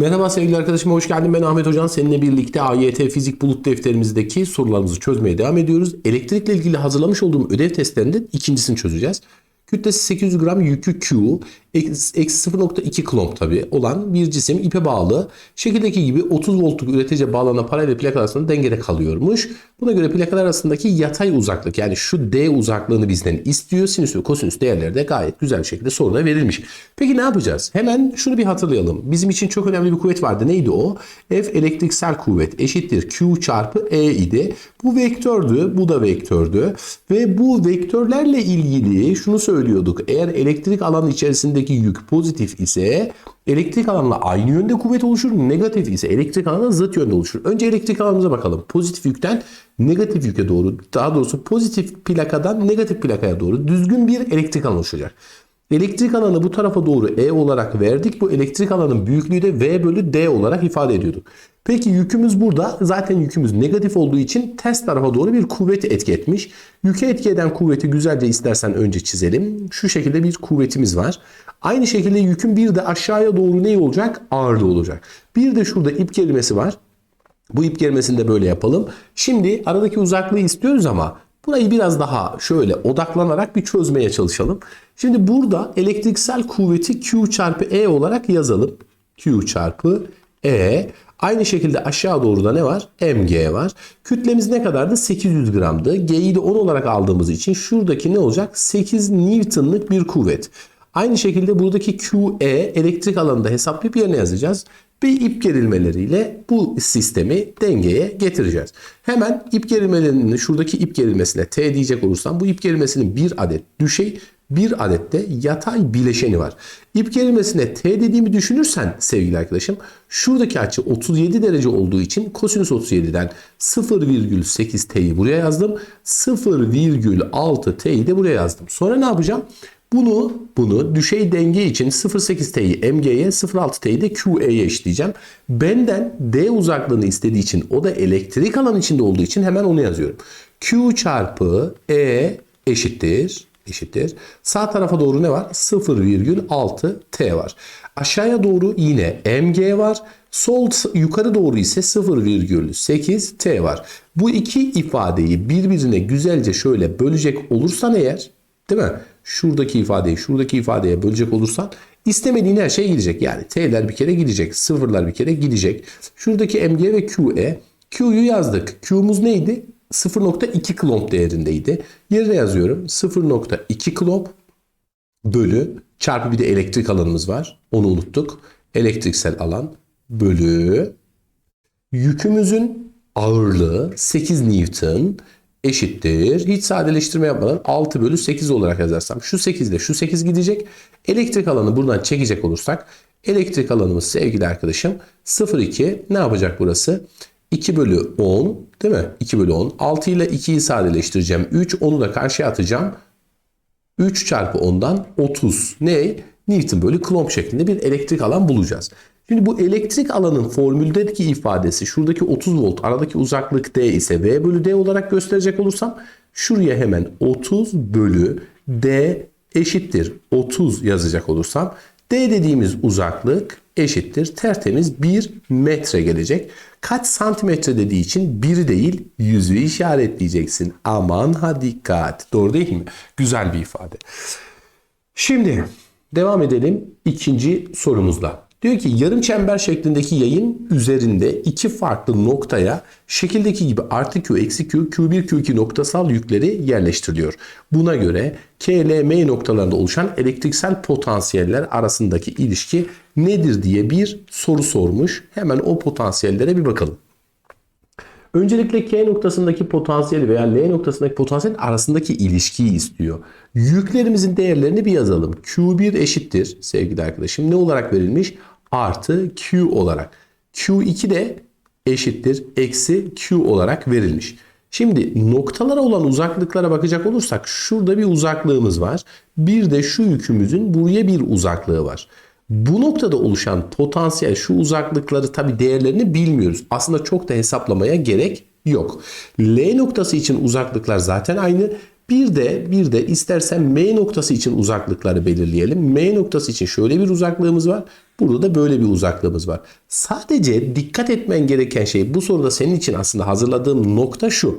Merhaba sevgili arkadaşım hoş geldin. Ben Ahmet Hocan. Seninle birlikte AYT Fizik Bulut defterimizdeki sorularımızı çözmeye devam ediyoruz. Elektrikle ilgili hazırlamış olduğum ödev testlerinde ikincisini çözeceğiz. Kütlesi 800 gram yükü Q, eksi 0.2 kulomb tabi olan bir cisim ipe bağlı. Şekildeki gibi 30 voltluk üreticiye bağlanan paralel plak arasında dengede kalıyormuş. Buna göre plakalar arasındaki yatay uzaklık yani şu D uzaklığını bizden istiyor. Sinüs ve kosinüs değerleri de gayet güzel bir şekilde soruda verilmiş. Peki ne yapacağız? Hemen şunu bir hatırlayalım. Bizim için çok önemli bir kuvvet vardı. Neydi o? F elektriksel kuvvet eşittir Q çarpı E idi. Bu vektördü. Bu da vektördü. Ve bu vektörlerle ilgili şunu söylüyorduk. Eğer elektrik alanı içerisindeki yük pozitif ise elektrik alanla aynı yönde kuvvet oluşur. Negatif ise elektrik alanla zıt yönde oluşur. Önce elektrik alanımıza bakalım. Pozitif yükten negatif yüke doğru daha doğrusu pozitif plakadan negatif plakaya doğru düzgün bir elektrik alanı oluşacak. Elektrik alanı bu tarafa doğru E olarak verdik. Bu elektrik alanın büyüklüğü de V bölü D olarak ifade ediyorduk. Peki yükümüz burada. Zaten yükümüz negatif olduğu için ters tarafa doğru bir kuvvet etki etmiş. Yüke etki eden kuvveti güzelce istersen önce çizelim. Şu şekilde bir kuvvetimiz var. Aynı şekilde yükün bir de aşağıya doğru ne olacak? Ağırlığı olacak. Bir de şurada ip kelimesi var. Bu ip kelimesini de böyle yapalım. Şimdi aradaki uzaklığı istiyoruz ama burayı biraz daha şöyle odaklanarak bir çözmeye çalışalım. Şimdi burada elektriksel kuvveti Q çarpı E olarak yazalım. Q çarpı E. Aynı şekilde aşağı doğru da ne var? mg var. Kütlemiz ne kadardı? 800 gramdı. G'yi de 10 olarak aldığımız için şuradaki ne olacak? 8 Newton'lık bir kuvvet. Aynı şekilde buradaki QE elektrik alanında hesaplayıp yerine yazacağız. Bir ip gerilmeleriyle bu sistemi dengeye getireceğiz. Hemen ip gerilmelerinin şuradaki ip gerilmesine T diyecek olursam bu ip gerilmesinin bir adet düşey bir adet de yatay bileşeni var. İp gerilmesine T dediğimi düşünürsen sevgili arkadaşım şuradaki açı 37 derece olduğu için kosinüs 37'den 0,8 T'yi buraya yazdım. 0,6 T'yi de buraya yazdım. Sonra ne yapacağım? Bunu bunu düşey denge için 0.8T'yi MG'ye 0.6T'yi de QE'ye eşitleyeceğim. Benden D uzaklığını istediği için o da elektrik alan içinde olduğu için hemen onu yazıyorum. Q çarpı E eşittir eşittir. Sağ tarafa doğru ne var? 0,6 T var. Aşağıya doğru yine MG var. Sol yukarı doğru ise 0,8 T var. Bu iki ifadeyi birbirine güzelce şöyle bölecek olursan eğer değil mi? Şuradaki ifadeyi şuradaki ifadeye bölecek olursan istemediğin her şey gidecek. Yani T'ler bir kere gidecek. Sıfırlar bir kere gidecek. Şuradaki MG ve QE. Q'yu yazdık. Q'muz neydi? 0.2 klomp değerindeydi. Yerine yazıyorum. 0.2 klomp bölü çarpı bir de elektrik alanımız var. Onu unuttuk. Elektriksel alan bölü yükümüzün ağırlığı 8 Newton eşittir. Hiç sadeleştirme yapmadan 6 bölü 8 olarak yazarsam şu 8 ile şu 8 gidecek. Elektrik alanı buradan çekecek olursak elektrik alanımız sevgili arkadaşım 0,2 ne yapacak burası? 2 bölü 10 değil mi? 2 bölü 10. 6 ile 2'yi sadeleştireceğim. 3. Onu da karşıya atacağım. 3 çarpı 10'dan 30. Ne? Newton bölü Coulomb şeklinde bir elektrik alan bulacağız. Şimdi bu elektrik alanın formüldeki ifadesi şuradaki 30 volt aradaki uzaklık D ise V bölü D olarak gösterecek olursam şuraya hemen 30 bölü D eşittir 30 yazacak olursam D dediğimiz uzaklık eşittir tertemiz 1 metre gelecek. Kaç santimetre dediği için 1 değil yüzü işaretleyeceksin. Aman ha dikkat. Doğru değil mi? Güzel bir ifade. Şimdi devam edelim ikinci sorumuzla. Diyor ki yarım çember şeklindeki yayın üzerinde iki farklı noktaya şekildeki gibi artı Q, eksi Q, Q1, Q2 noktasal yükleri yerleştiriliyor. Buna göre K, L, M noktalarında oluşan elektriksel potansiyeller arasındaki ilişki nedir diye bir soru sormuş. Hemen o potansiyellere bir bakalım. Öncelikle K noktasındaki potansiyel veya L noktasındaki potansiyel arasındaki ilişkiyi istiyor. Yüklerimizin değerlerini bir yazalım. Q1 eşittir sevgili arkadaşım. Ne olarak verilmiş? Artı Q olarak. Q2 de eşittir eksi Q olarak verilmiş. Şimdi noktalara olan uzaklıklara bakacak olursak şurada bir uzaklığımız var. Bir de şu yükümüzün buraya bir uzaklığı var. Bu noktada oluşan potansiyel şu uzaklıkları tabi değerlerini bilmiyoruz. Aslında çok da hesaplamaya gerek yok. L noktası için uzaklıklar zaten aynı. Bir de bir de istersen M noktası için uzaklıkları belirleyelim. M noktası için şöyle bir uzaklığımız var. Burada da böyle bir uzaklığımız var. Sadece dikkat etmen gereken şey bu soruda senin için aslında hazırladığım nokta şu.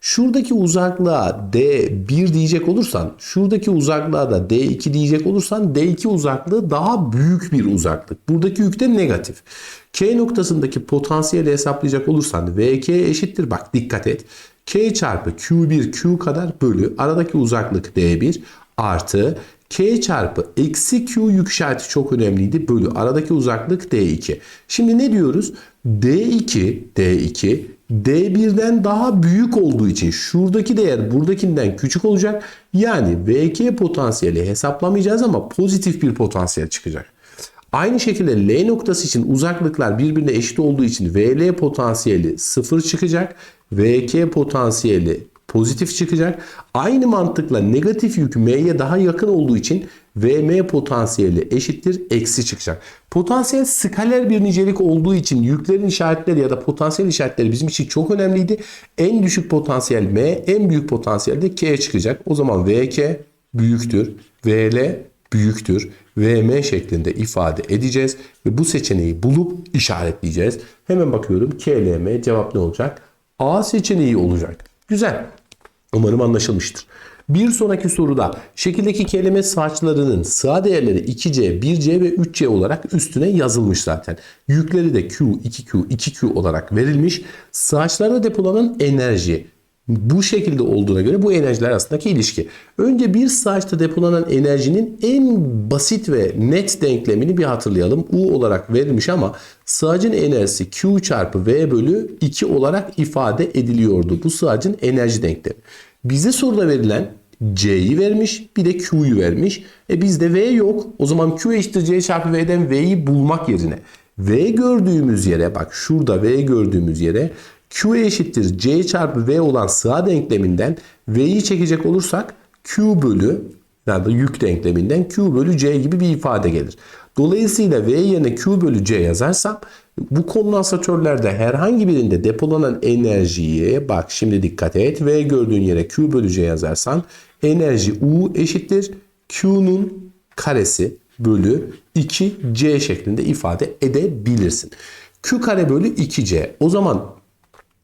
Şuradaki uzaklığa D1 diyecek olursan, şuradaki uzaklığa da D2 diyecek olursan D2 uzaklığı daha büyük bir uzaklık. Buradaki yük de negatif. K noktasındaki potansiyeli hesaplayacak olursan VK eşittir. Bak dikkat et. K çarpı Q1 Q kadar bölü aradaki uzaklık D1 artı K çarpı eksi Q yük işareti çok önemliydi. Bölü aradaki uzaklık D2. Şimdi ne diyoruz? D2 D2 D1'den daha büyük olduğu için şuradaki değer buradakinden küçük olacak. Yani VK potansiyeli hesaplamayacağız ama pozitif bir potansiyel çıkacak. Aynı şekilde L noktası için uzaklıklar birbirine eşit olduğu için VL potansiyeli 0 çıkacak. VK potansiyeli pozitif çıkacak. Aynı mantıkla negatif yük M'ye daha yakın olduğu için VM potansiyeli eşittir eksi çıkacak. Potansiyel skaler bir nicelik olduğu için yüklerin işaretleri ya da potansiyel işaretleri bizim için çok önemliydi. En düşük potansiyel M, en büyük potansiyel de K çıkacak. O zaman VK büyüktür, VL büyüktür, VM şeklinde ifade edeceğiz ve bu seçeneği bulup işaretleyeceğiz. Hemen bakıyorum KLM cevap ne olacak? A seçeneği olacak. Güzel. Umarım anlaşılmıştır. Bir sonraki soruda şekildeki kelime saçlarının sağ değerleri 2C, 1C ve 3C olarak üstüne yazılmış zaten. Yükleri de Q, 2Q, 2Q olarak verilmiş. Saçlarda depolanan enerji bu şekilde olduğuna göre bu enerjiler arasındaki ilişki. Önce bir saçta depolanan enerjinin en basit ve net denklemini bir hatırlayalım. U olarak verilmiş ama sağcın enerjisi Q çarpı V bölü 2 olarak ifade ediliyordu. Bu sağcın enerji denklemi. Bize soruda verilen C'yi vermiş bir de Q'yu vermiş. E bizde V yok. O zaman Q eşittir C çarpı V'den V'yi bulmak yerine V gördüğümüz yere bak şurada V gördüğümüz yere Q eşittir C çarpı V olan sağ denkleminden V'yi çekecek olursak Q bölü yani yük denkleminden Q bölü C gibi bir ifade gelir. Dolayısıyla V yerine Q bölü C yazarsam bu kondansatörlerde herhangi birinde depolanan enerjiyi bak şimdi dikkat et. V gördüğün yere Q bölü C yazarsan enerji U eşittir Q'nun karesi bölü 2C şeklinde ifade edebilirsin. Q kare bölü 2C. O zaman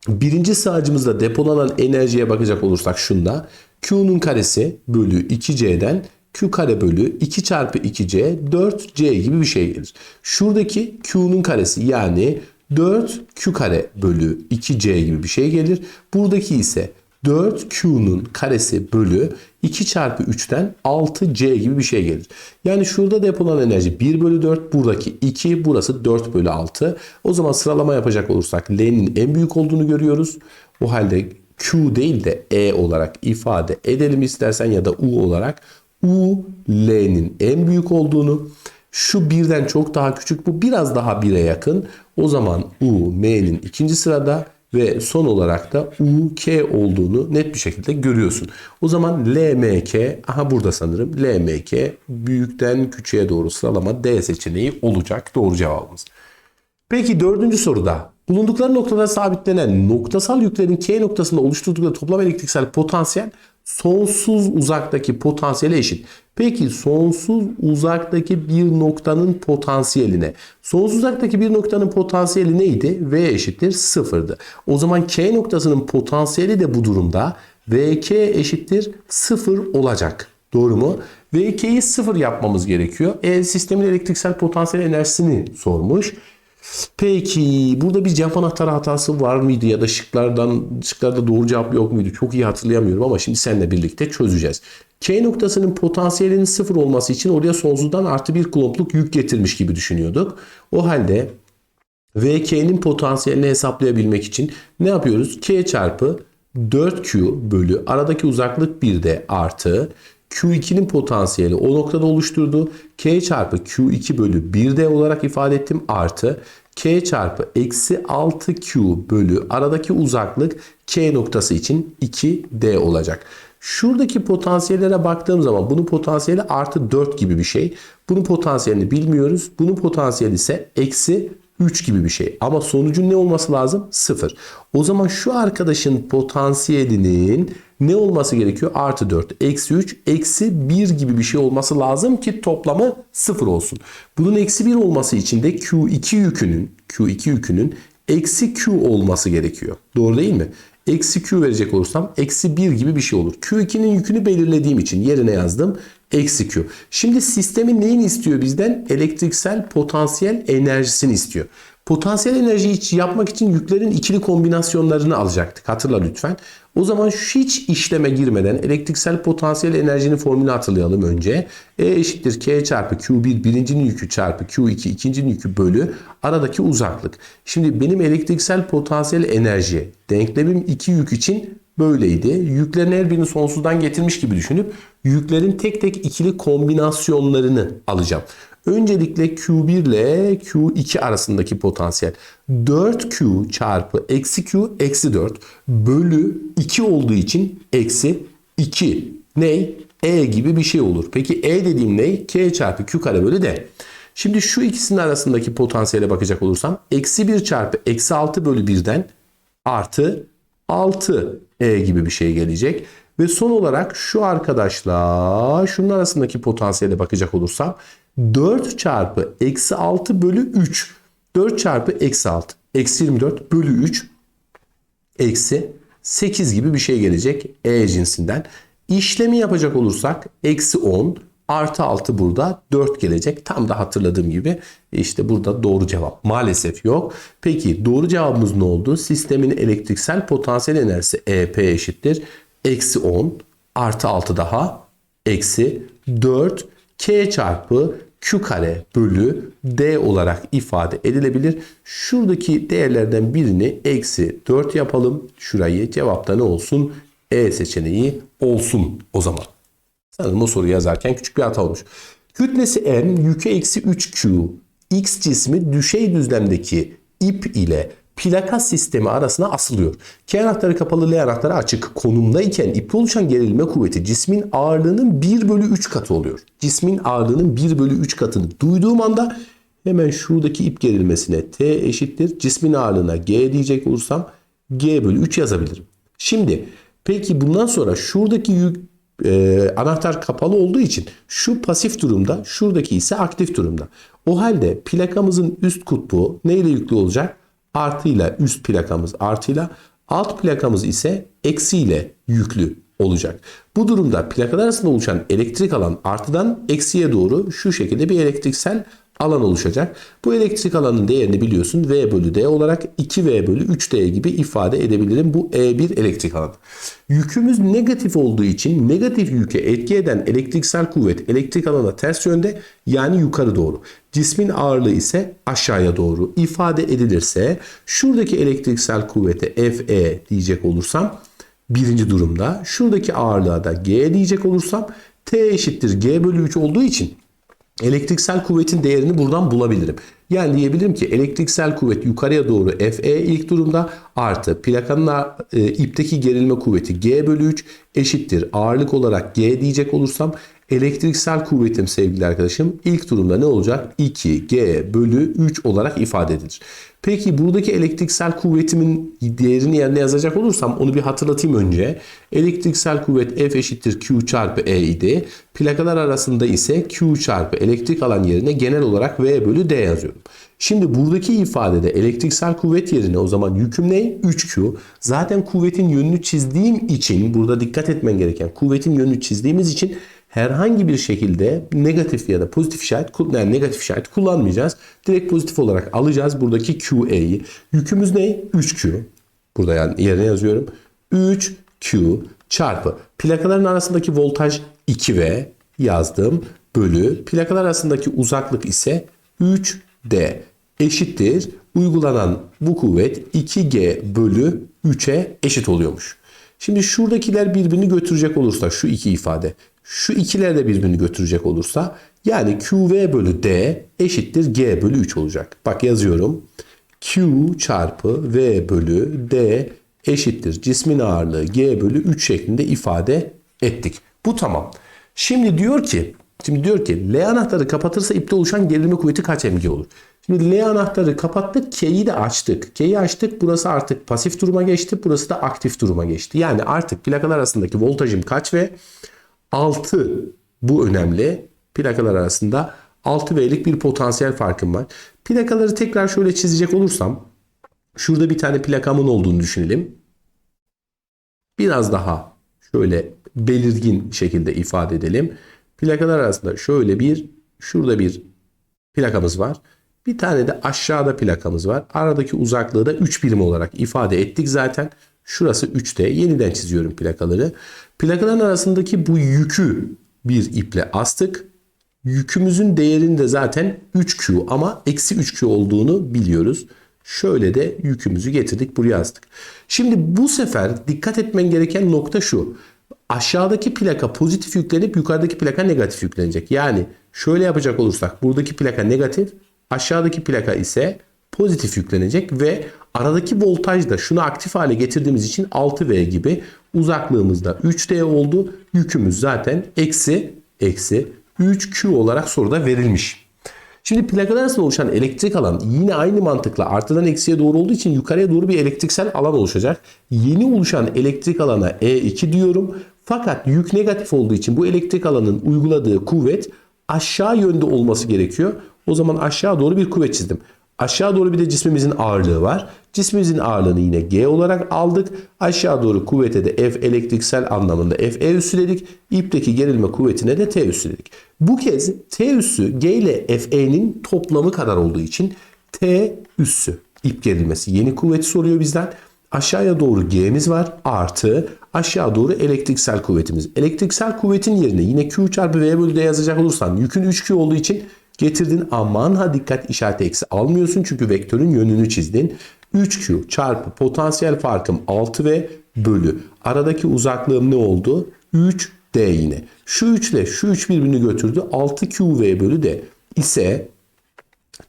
birinci sağcımızda depolanan enerjiye bakacak olursak şunda Q'nun karesi bölü 2C'den Q kare bölü 2 çarpı 2C 4C gibi bir şey gelir. Şuradaki Q'nun karesi yani 4Q kare bölü 2C gibi bir şey gelir. Buradaki ise 4Q'nun karesi bölü 2 çarpı 3'ten 6C gibi bir şey gelir. Yani şurada depolanan enerji 1 bölü 4, buradaki 2, burası 4 bölü 6. O zaman sıralama yapacak olursak L'nin en büyük olduğunu görüyoruz. O halde Q değil de E olarak ifade edelim istersen ya da U olarak. U, L'nin en büyük olduğunu, şu birden çok daha küçük, bu biraz daha 1'e yakın. O zaman U, M'nin ikinci sırada ve son olarak da U, K olduğunu net bir şekilde görüyorsun. O zaman L, M, K, aha burada sanırım L, M, K büyükten küçüğe doğru sıralama D seçeneği olacak doğru cevabımız. Peki dördüncü soruda bulundukları noktada sabitlenen noktasal yüklerin K noktasında oluşturdukları toplam elektriksel potansiyel sonsuz uzaktaki potansiyele eşit. Peki sonsuz uzaktaki bir noktanın potansiyeline. Sonsuz uzaktaki bir noktanın potansiyeli neydi? V eşittir sıfırdı. O zaman K noktasının potansiyeli de bu durumda VK eşittir sıfır olacak. Doğru mu? VK'yi sıfır yapmamız gerekiyor. E, sistemin elektriksel potansiyel enerjisini sormuş. Peki burada bir cevap anahtarı hatası var mıydı ya da şıklardan şıklarda doğru cevap yok muydu? Çok iyi hatırlayamıyorum ama şimdi seninle birlikte çözeceğiz. K noktasının potansiyelinin sıfır olması için oraya sonsuzdan artı bir kulompluk yük getirmiş gibi düşünüyorduk. O halde VK'nin potansiyelini hesaplayabilmek için ne yapıyoruz? K çarpı 4Q bölü aradaki uzaklık 1'de artı Q2'nin potansiyeli o noktada oluşturdu. K çarpı Q2 bölü 1D olarak ifade ettim. Artı K çarpı eksi 6Q bölü aradaki uzaklık K noktası için 2D olacak. Şuradaki potansiyellere baktığım zaman bunun potansiyeli artı 4 gibi bir şey. Bunun potansiyelini bilmiyoruz. Bunun potansiyeli ise eksi 3 gibi bir şey. Ama sonucun ne olması lazım? 0. O zaman şu arkadaşın potansiyelinin ne olması gerekiyor? Artı 4, eksi 3, eksi 1 gibi bir şey olması lazım ki toplamı 0 olsun. Bunun eksi 1 olması için de Q2 yükünün, Q2 yükünün eksi Q olması gerekiyor. Doğru değil mi? Eksi Q verecek olursam eksi 1 gibi bir şey olur. Q2'nin yükünü belirlediğim için yerine yazdım. Eksi Q. Şimdi sistemin neyini istiyor bizden? Elektriksel potansiyel enerjisini istiyor. Potansiyel enerjiyi hiç yapmak için yüklerin ikili kombinasyonlarını alacaktık. Hatırla lütfen. O zaman hiç işleme girmeden elektriksel potansiyel enerjinin formülünü hatırlayalım önce. E eşittir K çarpı Q1 birincinin yükü çarpı Q2 ikincinin yükü bölü aradaki uzaklık. Şimdi benim elektriksel potansiyel enerji denklemim iki yük için böyleydi. Yüklerin her birini sonsuzdan getirmiş gibi düşünüp yüklerin tek tek ikili kombinasyonlarını alacağım. Öncelikle Q1 ile Q2 arasındaki potansiyel 4Q çarpı eksi Q eksi 4 bölü 2 olduğu için eksi 2 ney? E gibi bir şey olur. Peki E dediğim ne? K çarpı Q kare bölü D. Şimdi şu ikisinin arasındaki potansiyele bakacak olursam eksi 1 çarpı eksi 6 bölü 1'den artı 6 E gibi bir şey gelecek. Ve son olarak şu arkadaşla şunun arasındaki potansiyele bakacak olursam 4 çarpı eksi 6 bölü 3. 4 çarpı eksi 6. Eksi 24 bölü 3 eksi 8 gibi bir şey gelecek E cinsinden. İşlemi yapacak olursak eksi 10 artı 6 burada 4 gelecek. Tam da hatırladığım gibi işte burada doğru cevap maalesef yok. Peki doğru cevabımız ne oldu? Sistemin elektriksel potansiyel enerjisi EP eşittir. Eksi 10 artı 6 daha eksi 4 K çarpı Q kare bölü D olarak ifade edilebilir. Şuradaki değerlerden birini eksi 4 yapalım. Şurayı cevapta ne olsun? E seçeneği olsun o zaman. Sanırım o soruyu yazarken küçük bir hata olmuş. Kütlesi M, yükü eksi 3Q, X cismi düşey düzlemdeki ip ile plaka sistemi arasına asılıyor. K anahtarı kapalı, L anahtarı açık konumdayken ipte oluşan gerilme kuvveti cismin ağırlığının 1 bölü 3 katı oluyor. Cismin ağırlığının 1 bölü 3 katını duyduğum anda hemen şuradaki ip gerilmesine T eşittir. Cismin ağırlığına G diyecek olursam G bölü 3 yazabilirim. Şimdi peki bundan sonra şuradaki yük e, anahtar kapalı olduğu için şu pasif durumda, şuradaki ise aktif durumda. O halde plakamızın üst kutbu neyle yüklü olacak? Artıyla üst plakamız artıyla, alt plakamız ise eksiyle yüklü olacak. Bu durumda plakalar arasında oluşan elektrik alan artıdan eksiye doğru şu şekilde bir elektriksel alan oluşacak. Bu elektrik alanın değerini biliyorsun V bölü D olarak 2V bölü 3D gibi ifade edebilirim. Bu E1 elektrik alanı. Yükümüz negatif olduğu için negatif yüke etki eden elektriksel kuvvet elektrik alana ters yönde yani yukarı doğru. Cismin ağırlığı ise aşağıya doğru ifade edilirse şuradaki elektriksel kuvvete Fe diyecek olursam birinci durumda şuradaki ağırlığa da G diyecek olursam T eşittir G bölü 3 olduğu için elektriksel kuvvetin değerini buradan bulabilirim. Yani diyebilirim ki elektriksel kuvvet yukarıya doğru Fe ilk durumda artı plakanın e, ipteki gerilme kuvveti G bölü 3 eşittir ağırlık olarak G diyecek olursam elektriksel kuvvetim sevgili arkadaşım ilk durumda ne olacak? 2G bölü 3 olarak ifade edilir. Peki buradaki elektriksel kuvvetimin değerini yerine yazacak olursam onu bir hatırlatayım önce. Elektriksel kuvvet F eşittir Q çarpı E idi. Plakalar arasında ise Q çarpı elektrik alan yerine genel olarak V bölü D yazıyorum. Şimdi buradaki ifadede elektriksel kuvvet yerine o zaman yüküm ne? 3Q. Zaten kuvvetin yönünü çizdiğim için burada dikkat etmen gereken kuvvetin yönünü çizdiğimiz için herhangi bir şekilde negatif ya da pozitif işaret, yani negatif işaret kullanmayacağız. Direkt pozitif olarak alacağız buradaki QE'yi. Yükümüz ne? 3Q. Burada yani yerine yazıyorum. 3Q çarpı plakaların arasındaki voltaj 2V yazdım. Bölü plakalar arasındaki uzaklık ise 3D eşittir. Uygulanan bu kuvvet 2G bölü 3'e eşit oluyormuş. Şimdi şuradakiler birbirini götürecek olursa şu iki ifade şu ikiler de birbirini götürecek olursa yani QV bölü D eşittir G bölü 3 olacak. Bak yazıyorum. Q çarpı V bölü D eşittir cismin ağırlığı G bölü 3 şeklinde ifade ettik. Bu tamam. Şimdi diyor ki Şimdi diyor ki L anahtarı kapatırsa ipte oluşan gerilme kuvveti kaç mg olur? Şimdi L anahtarı kapattık. K'yi de açtık. K'yi açtık. Burası artık pasif duruma geçti. Burası da aktif duruma geçti. Yani artık plakalar arasındaki voltajım kaç ve 6 bu önemli. Plakalar arasında 6 V'lik bir potansiyel farkım var. Plakaları tekrar şöyle çizecek olursam şurada bir tane plakamın olduğunu düşünelim. Biraz daha şöyle belirgin şekilde ifade edelim. Plakalar arasında şöyle bir şurada bir plakamız var. Bir tane de aşağıda plakamız var. Aradaki uzaklığı da 3 birim olarak ifade ettik zaten. Şurası 3'te. Yeniden çiziyorum plakaları. Plakaların arasındaki bu yükü bir iple astık. Yükümüzün değerinin de zaten 3Q ama eksi 3Q olduğunu biliyoruz. Şöyle de yükümüzü getirdik buraya astık. Şimdi bu sefer dikkat etmen gereken nokta şu. Aşağıdaki plaka pozitif yüklenip yukarıdaki plaka negatif yüklenecek. Yani şöyle yapacak olursak buradaki plaka negatif, aşağıdaki plaka ise pozitif yüklenecek ve aradaki voltaj da şunu aktif hale getirdiğimiz için 6V gibi uzaklığımızda 3D oldu. Yükümüz zaten eksi eksi 3Q olarak soruda verilmiş. Şimdi plakalar arasında oluşan elektrik alan yine aynı mantıkla artıdan eksiye doğru olduğu için yukarıya doğru bir elektriksel alan oluşacak. Yeni oluşan elektrik alana E2 diyorum. Fakat yük negatif olduğu için bu elektrik alanın uyguladığı kuvvet aşağı yönde olması gerekiyor. O zaman aşağı doğru bir kuvvet çizdim. Aşağı doğru bir de cismimizin ağırlığı var. Cismimizin ağırlığını yine G olarak aldık. Aşağı doğru kuvvete de F elektriksel anlamında F E üssü İpteki gerilme kuvvetine de T üssü Bu kez T üssü G ile F E'nin toplamı kadar olduğu için T üssü ip gerilmesi yeni kuvveti soruyor bizden. Aşağıya doğru G'miz var artı aşağı doğru elektriksel kuvvetimiz. Elektriksel kuvvetin yerine yine Q çarpı V bölü D yazacak olursan yükün 3Q olduğu için getirdin aman ha dikkat işareti eksi almıyorsun çünkü vektörün yönünü çizdin. 3Q çarpı potansiyel farkım 6V bölü aradaki uzaklığım ne oldu? 3D yine. Şu 3 ile şu 3 birbirini götürdü. 6QV bölü D ise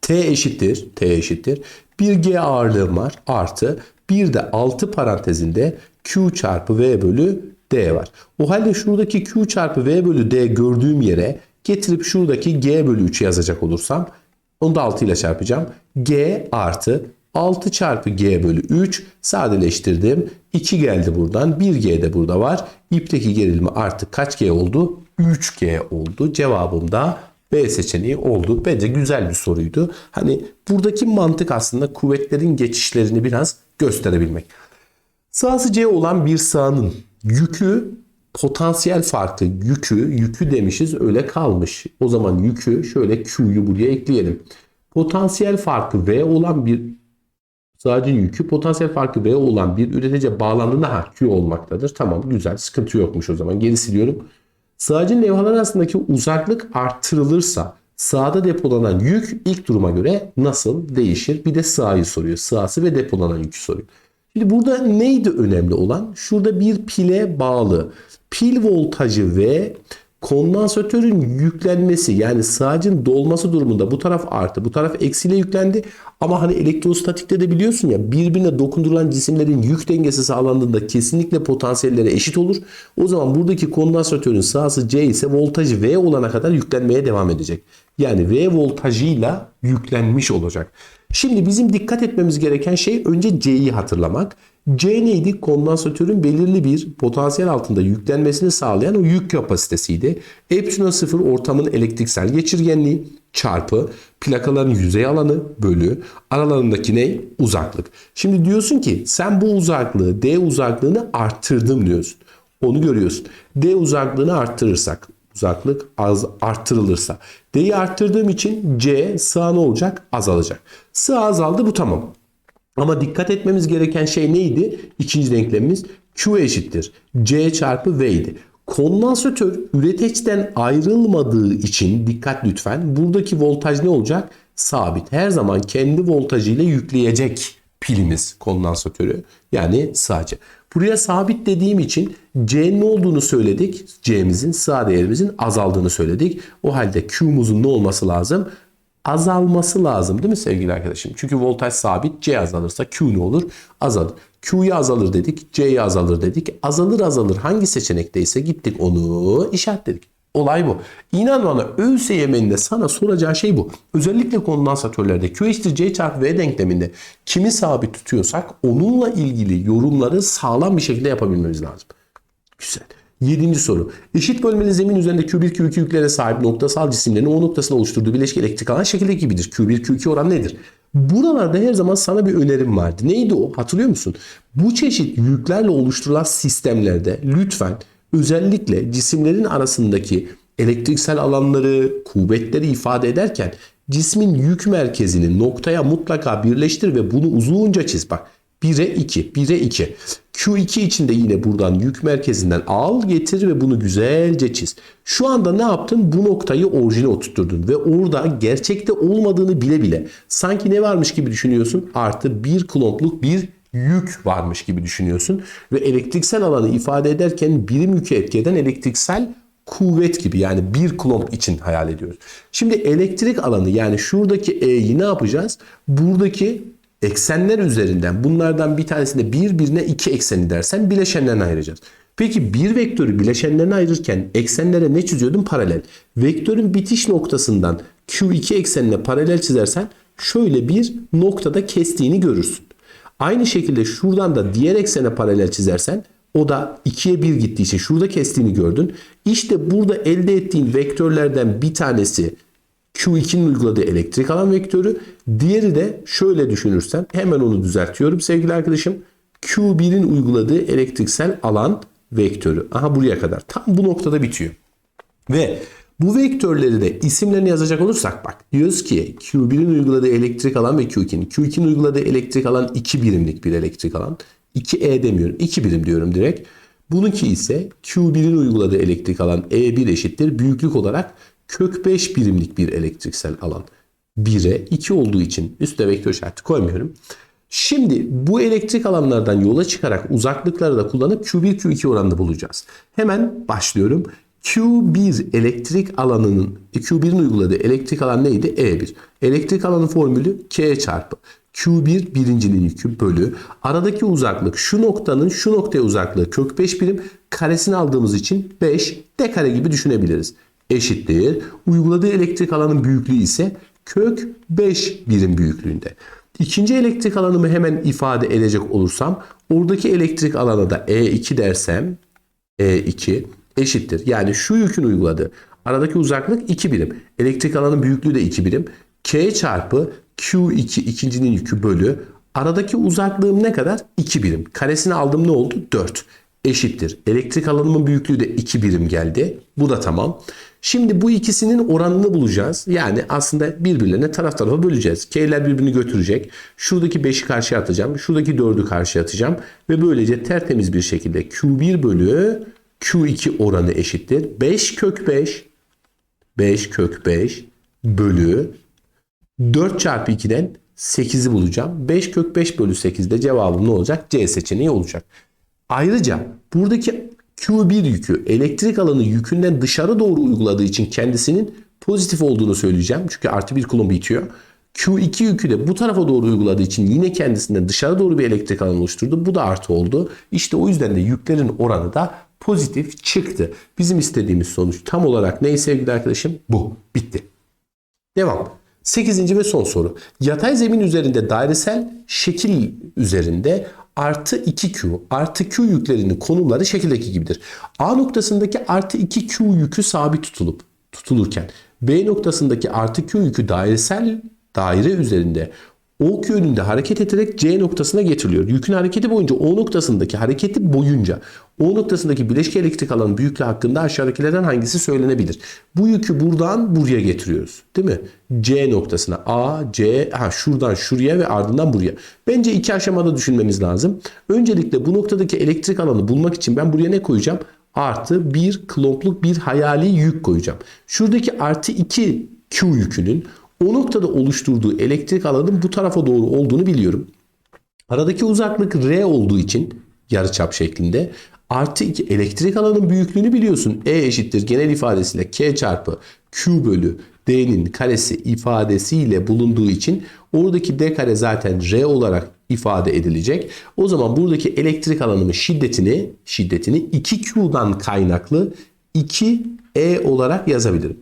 T eşittir. T eşittir. Bir G ağırlığım var. Artı bir de 6 parantezinde Q çarpı V bölü D var. O halde şuradaki Q çarpı V bölü D gördüğüm yere getirip şuradaki G bölü 3'ü yazacak olursam onu da 6 ile çarpacağım. G artı 6 çarpı G bölü 3 sadeleştirdim. 2 geldi buradan. 1G de burada var. İpteki gerilimi artık kaç G oldu? 3G oldu. Cevabım da B seçeneği oldu. Bence güzel bir soruydu. Hani buradaki mantık aslında kuvvetlerin geçişlerini biraz gösterebilmek. Sağsı C olan bir sahanın yükü potansiyel farkı yükü yükü demişiz öyle kalmış. O zaman yükü şöyle Q'yu buraya ekleyelim. Potansiyel farkı V olan bir sağcın yükü potansiyel farkı V olan bir üretici bağlandığında ha Q olmaktadır. Tamam güzel sıkıntı yokmuş o zaman geri siliyorum. Sağcın levhalar arasındaki uzaklık arttırılırsa sağda depolanan yük ilk duruma göre nasıl değişir? Bir de sağyı soruyor. Sağsı ve depolanan yükü soruyor. Şimdi burada neydi önemli olan? Şurada bir pile bağlı. Pil voltajı ve kondansatörün yüklenmesi yani sağcın dolması durumunda bu taraf artı bu taraf eksiyle yüklendi. Ama hani elektrostatikte de biliyorsun ya birbirine dokundurulan cisimlerin yük dengesi sağlandığında kesinlikle potansiyelleri eşit olur. O zaman buradaki kondansatörün sağsı C ise voltajı V olana kadar yüklenmeye devam edecek. Yani V voltajıyla yüklenmiş olacak. Şimdi bizim dikkat etmemiz gereken şey önce C'yi hatırlamak. C neydi? Kondansatörün belirli bir potansiyel altında yüklenmesini sağlayan o yük kapasitesiydi. Epsilon 0 ortamın elektriksel geçirgenliği çarpı plakaların yüzey alanı bölü aralarındaki ne? Uzaklık. Şimdi diyorsun ki sen bu uzaklığı D uzaklığını arttırdım diyorsun. Onu görüyorsun. D uzaklığını arttırırsak uzaklık az arttırılırsa D'yi arttırdığım için C sağ ne olacak? Azalacak. Sağ azaldı bu tamam. Ama dikkat etmemiz gereken şey neydi? İkinci denklemimiz Q eşittir. C çarpı V idi. Kondansatör üreteçten ayrılmadığı için dikkat lütfen. Buradaki voltaj ne olacak? Sabit. Her zaman kendi voltajıyla yükleyecek pilimiz kondansatörü. Yani sadece. Buraya sabit dediğim için C'nin ne olduğunu söyledik. C'mizin sağ değerimizin azaldığını söyledik. O halde Q'muzun ne olması lazım? Azalması lazım değil mi sevgili arkadaşım? Çünkü voltaj sabit C azalırsa Q ne olur? Azalır. Q'yu azalır dedik. C'yi azalır dedik. Azalır azalır hangi seçenekteyse gittik onu işaretledik. Olay bu. İnan bana ÖSYM'nin sana soracağı şey bu. Özellikle kondansatörlerde Q eşittir C çarpı V denkleminde kimi sabit tutuyorsak onunla ilgili yorumları sağlam bir şekilde yapabilmemiz lazım. Güzel. Yedinci soru. Eşit bölmeli zemin üzerinde Q1, Q2 yüklere sahip noktasal cisimlerin o noktasına oluşturduğu bileşik elektrik alan şekildeki gibidir. Q1, Q2 oran nedir? Buralarda her zaman sana bir önerim vardı. Neydi o? Hatırlıyor musun? Bu çeşit yüklerle oluşturulan sistemlerde lütfen özellikle cisimlerin arasındaki elektriksel alanları, kuvvetleri ifade ederken cismin yük merkezini noktaya mutlaka birleştir ve bunu uzunca çiz. Bak 1'e 2, 1'e 2. Q2 için de yine buradan yük merkezinden al, getir ve bunu güzelce çiz. Şu anda ne yaptın? Bu noktayı orijine oturtturdun ve orada gerçekte olmadığını bile bile sanki ne varmış gibi düşünüyorsun? Artı bir klompluk bir yük varmış gibi düşünüyorsun ve elektriksel alanı ifade ederken birim yükü etki eden elektriksel kuvvet gibi yani bir klomp için hayal ediyoruz. Şimdi elektrik alanı yani şuradaki E'yi ne yapacağız? Buradaki eksenler üzerinden bunlardan bir tanesinde birbirine iki ekseni dersen bileşenlerine ayıracağız. Peki bir vektörü bileşenlerine ayırırken eksenlere ne çiziyordun? Paralel. Vektörün bitiş noktasından Q2 eksenine paralel çizersen şöyle bir noktada kestiğini görürsün. Aynı şekilde şuradan da diğer eksene paralel çizersen o da 2'ye 1 gittiği için şurada kestiğini gördün. İşte burada elde ettiğin vektörlerden bir tanesi Q2'nin uyguladığı elektrik alan vektörü. Diğeri de şöyle düşünürsen hemen onu düzeltiyorum sevgili arkadaşım. Q1'in uyguladığı elektriksel alan vektörü. Aha buraya kadar. Tam bu noktada bitiyor. Ve bu vektörleri de isimlerini yazacak olursak bak diyoruz ki Q1'in uyguladığı elektrik alan ve Q2'nin. Q2'nin uyguladığı elektrik alan 2 birimlik bir elektrik alan. 2E demiyorum 2 birim diyorum direkt. Bununki ise Q1'in uyguladığı elektrik alan E1 eşittir. Büyüklük olarak kök 5 birimlik bir elektriksel alan. 1'e 2 olduğu için üstte vektör işareti koymuyorum. Şimdi bu elektrik alanlardan yola çıkarak uzaklıkları da kullanıp Q1 Q2 oranını bulacağız. Hemen başlıyorum. Q1 elektrik alanının Q1'in uyguladığı elektrik alan neydi? E1. Elektrik alanın formülü K çarpı Q1 birincinin yükü bölü aradaki uzaklık şu noktanın şu noktaya uzaklığı kök 5 birim karesini aldığımız için 5 d kare gibi düşünebiliriz. Eşittir. Uyguladığı elektrik alanın büyüklüğü ise kök 5 birim büyüklüğünde. İkinci elektrik alanımı hemen ifade edecek olursam oradaki elektrik alana da E2 dersem E2 eşittir. Yani şu yükün uyguladığı aradaki uzaklık 2 birim. Elektrik alanın büyüklüğü de 2 birim. K çarpı Q2 ikincinin yükü bölü aradaki uzaklığım ne kadar? 2 birim. Karesini aldım ne oldu? 4 eşittir. Elektrik alanımın büyüklüğü de 2 birim geldi. Bu da tamam. Şimdi bu ikisinin oranını bulacağız. Yani aslında birbirlerine taraf tarafa böleceğiz. K'ler birbirini götürecek. Şuradaki 5'i karşıya atacağım. Şuradaki 4'ü karşıya atacağım. Ve böylece tertemiz bir şekilde Q1 bölü Q2 oranı eşittir. 5 kök 5 5 kök 5 bölü 4 çarpı 2'den 8'i bulacağım. 5 kök 5 bölü 8'de cevabım ne olacak? C seçeneği olacak. Ayrıca buradaki Q1 yükü elektrik alanı yükünden dışarı doğru uyguladığı için kendisinin pozitif olduğunu söyleyeceğim. Çünkü artı bir kulon bitiyor. Q2 yükü de bu tarafa doğru uyguladığı için yine kendisinden dışarı doğru bir elektrik alanı oluşturdu. Bu da artı oldu. İşte o yüzden de yüklerin oranı da pozitif çıktı. Bizim istediğimiz sonuç tam olarak ne sevgili arkadaşım? Bu. Bitti. Devam. Sekizinci ve son soru. Yatay zemin üzerinde dairesel şekil üzerinde artı 2Q artı Q yüklerinin konumları şekildeki gibidir. A noktasındaki artı 2Q yükü sabit tutulup tutulurken B noktasındaki artı Q yükü dairesel daire üzerinde O yönünde hareket ederek C noktasına getiriliyor. Yükün hareketi boyunca O noktasındaki hareketi boyunca O noktasındaki bileşke elektrik alanı büyüklüğü hakkında aşağıdakilerden hangisi söylenebilir? Bu yükü buradan buraya getiriyoruz. Değil mi? C noktasına A, C, ha şuradan şuraya ve ardından buraya. Bence iki aşamada düşünmemiz lazım. Öncelikle bu noktadaki elektrik alanı bulmak için ben buraya ne koyacağım? Artı bir klompluk bir hayali yük koyacağım. Şuradaki artı 2 Q yükünün o noktada oluşturduğu elektrik alanın bu tarafa doğru olduğunu biliyorum. Aradaki uzaklık R olduğu için yarıçap şeklinde artı 2 elektrik alanın büyüklüğünü biliyorsun. E eşittir genel ifadesiyle K çarpı Q bölü D'nin karesi ifadesiyle bulunduğu için oradaki D kare zaten R olarak ifade edilecek. O zaman buradaki elektrik alanımın şiddetini şiddetini 2Q'dan kaynaklı 2E olarak yazabilirim.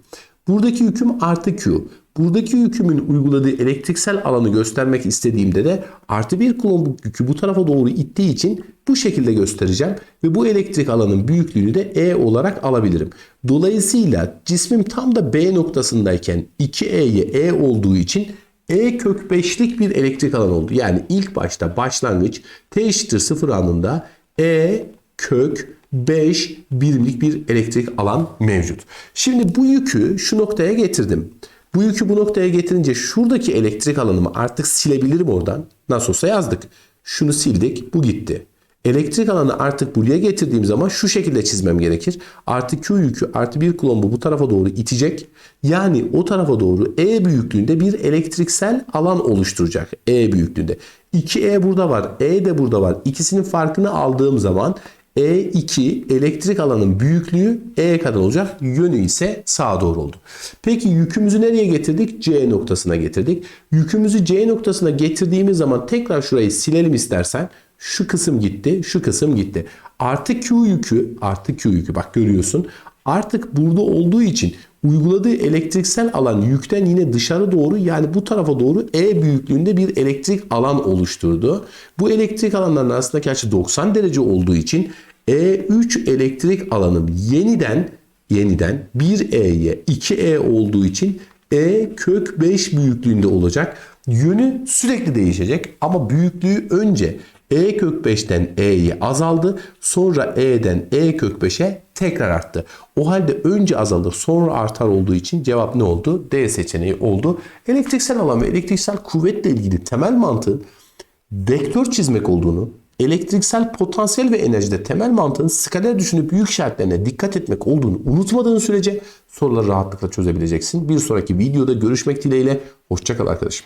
Buradaki yüküm artı Q. Buradaki yükümün uyguladığı elektriksel alanı göstermek istediğimde de artı bir kulombuk yükü bu tarafa doğru ittiği için bu şekilde göstereceğim. Ve bu elektrik alanın büyüklüğünü de E olarak alabilirim. Dolayısıyla cismim tam da B noktasındayken 2E'ye E olduğu için E kök 5'lik bir elektrik alan oldu. Yani ilk başta başlangıç T eşittir 0 anında E kök 5 birimlik bir elektrik alan mevcut. Şimdi bu yükü şu noktaya getirdim. Bu yükü bu noktaya getirince şuradaki elektrik alanımı artık silebilirim oradan. Nasıl olsa yazdık. Şunu sildik, bu gitti. Elektrik alanı artık buraya getirdiğim zaman şu şekilde çizmem gerekir. Artı Q yükü artı bir kulombu bu tarafa doğru itecek. Yani o tarafa doğru E büyüklüğünde bir elektriksel alan oluşturacak. E büyüklüğünde. 2E burada var. E de burada var. İkisinin farkını aldığım zaman E2 elektrik alanın büyüklüğü E kadar olacak. Yönü ise sağa doğru oldu. Peki yükümüzü nereye getirdik? C noktasına getirdik. Yükümüzü C noktasına getirdiğimiz zaman tekrar şurayı silelim istersen. Şu kısım gitti, şu kısım gitti. Artı Q yükü, artı Q yükü bak görüyorsun. Artık burada olduğu için uyguladığı elektriksel alan yükten yine dışarı doğru yani bu tarafa doğru E büyüklüğünde bir elektrik alan oluşturdu. Bu elektrik alanların arasındaki açı 90 derece olduğu için E3 elektrik alanım yeniden yeniden 1E'ye 2E olduğu için E kök 5 büyüklüğünde olacak. Yönü sürekli değişecek ama büyüklüğü önce E kök 5'ten E'ye azaldı. Sonra E'den E kök 5'e tekrar arttı. O halde önce azaldı sonra artar olduğu için cevap ne oldu? D seçeneği oldu. Elektriksel alan ve elektriksel kuvvetle ilgili temel mantığın vektör çizmek olduğunu, elektriksel potansiyel ve enerjide temel mantığın skaler düşünüp büyük şartlarına dikkat etmek olduğunu unutmadığın sürece soruları rahatlıkla çözebileceksin. Bir sonraki videoda görüşmek dileğiyle. Hoşçakal arkadaşım.